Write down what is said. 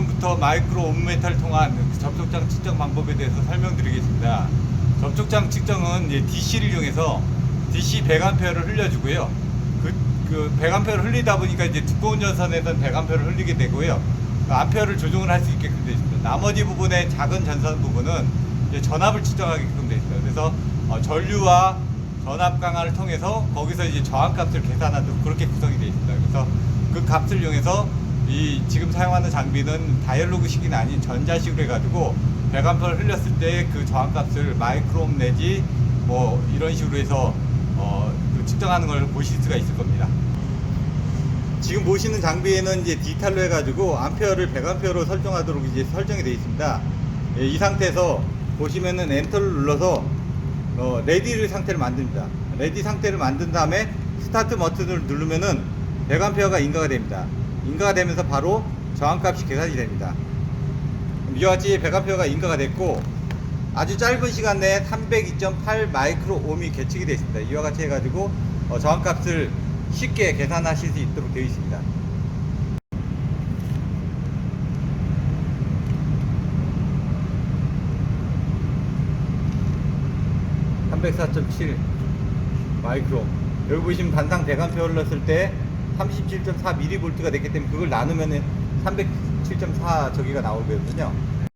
지금부터 마이크로 온메탈 통한 그 접촉장 측정 방법에 대해서 설명드리겠습니다. 접촉장 측정은 DC를 이용해서 DC 100A를 흘려주고요. 그, 그 100A를 흘리다 보니까 이제 두꺼운 전선에선 100A를 흘리게 되고요. 그 암페어를 조정을 할 수 있게끔 되어 있습니다. 나머지 부분의 작은 전선 부분은 이제 전압을 측정하게끔 되어 있어요. 그래서 어, 전류와 전압 강화를 통해서 거기서 이제 저항 값을 계산하도록 그렇게 구성이 되어 있습니다. 그래서 그 값을 이용해서 이 지금 사용하는 장비는 다이얼로그식이 아닌 전자식으로 해가지고 100A를 흘렸을 때 그 저항값을 마이크롬 내지 뭐 이런 식으로 해서 어, 그 측정하는 걸 보실 수가 있을 겁니다. 지금 보시는 장비에는 이제 디지털로 해가지고 암페어를 100암페어로 설정하도록 이제 설정이 되어 있습니다. 예, 이 상태에서 보시면은 엔터를 눌러서 어, 레디를 상태를 만듭니다. 레디 상태를 만든 다음에 스타트 버튼을 누르면은 100암페어가 인가가 됩니다. 인가가 되면서 바로 저항값이 계산이 됩니다. 이와 같이 100암페어가 인가가 됐고 아주 짧은 시간 내에 302.8 마이크로 옴이 계측이 되어 있습니다. 이와 같이 해가지고 어, 저항값을 쉽게 계산하실 수 있도록 되어 있습니다. 304.7 마이크로 여기 보시면 단상 100A 흘렀을 때 37.4mV가 됐기 때문에 그걸 나누면은 307.4 저기가 나오거든요